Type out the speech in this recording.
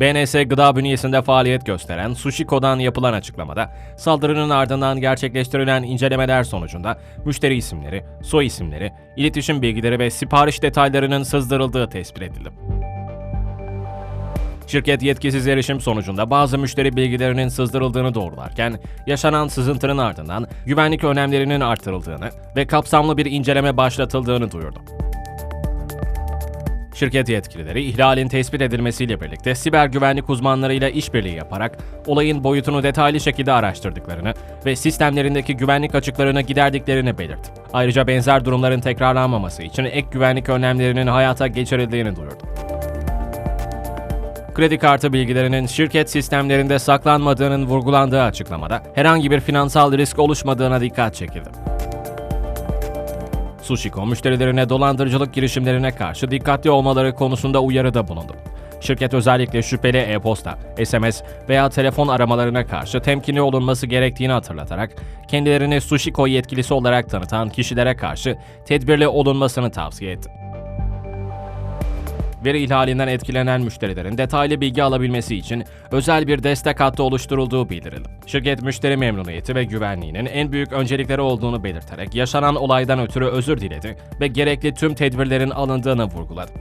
BNS gıda bünyesinde faaliyet gösteren Sushiko'dan yapılan açıklamada, saldırının ardından gerçekleştirilen incelemeler sonucunda müşteri isimleri, soy isimleri, iletişim bilgileri ve sipariş detaylarının sızdırıldığı tespit edildi. Şirket yetkisiz erişim sonucunda bazı müşteri bilgilerinin sızdırıldığını doğrularken, yaşanan sızıntının ardından güvenlik önlemlerinin artırıldığını ve kapsamlı bir inceleme başlatıldığını duyurdu. Şirket yetkilileri ihlalin tespit edilmesiyle birlikte siber güvenlik uzmanlarıyla işbirliği yaparak olayın boyutunu detaylı şekilde araştırdıklarını ve sistemlerindeki güvenlik açıklarını giderdiklerini belirtti. Ayrıca benzer durumların tekrarlanmaması için ek güvenlik önlemlerinin hayata geçirildiğini duyurdu. Kredi kartı bilgilerinin şirket sistemlerinde saklanmadığının vurgulandığı açıklamada herhangi bir finansal risk oluşmadığına dikkat çekildi. Sushiko müşterilerine dolandırıcılık girişimlerine karşı dikkatli olmaları konusunda uyarıda bulundu. Şirket özellikle şüpheli e-posta, SMS veya telefon aramalarına karşı temkinli olunması gerektiğini hatırlatarak kendilerini Sushiko yetkilisi olarak tanıtan kişilere karşı tedbirli olunmasını tavsiye etti. Veri ihlalinden etkilenen müşterilerin detaylı bilgi alabilmesi için özel bir destek hattı oluşturulduğu bildirildi. Şirket müşteri memnuniyeti ve güvenliğinin en büyük öncelikleri olduğunu belirterek yaşanan olaydan ötürü özür diledi ve gerekli tüm tedbirlerin alındığını vurguladı.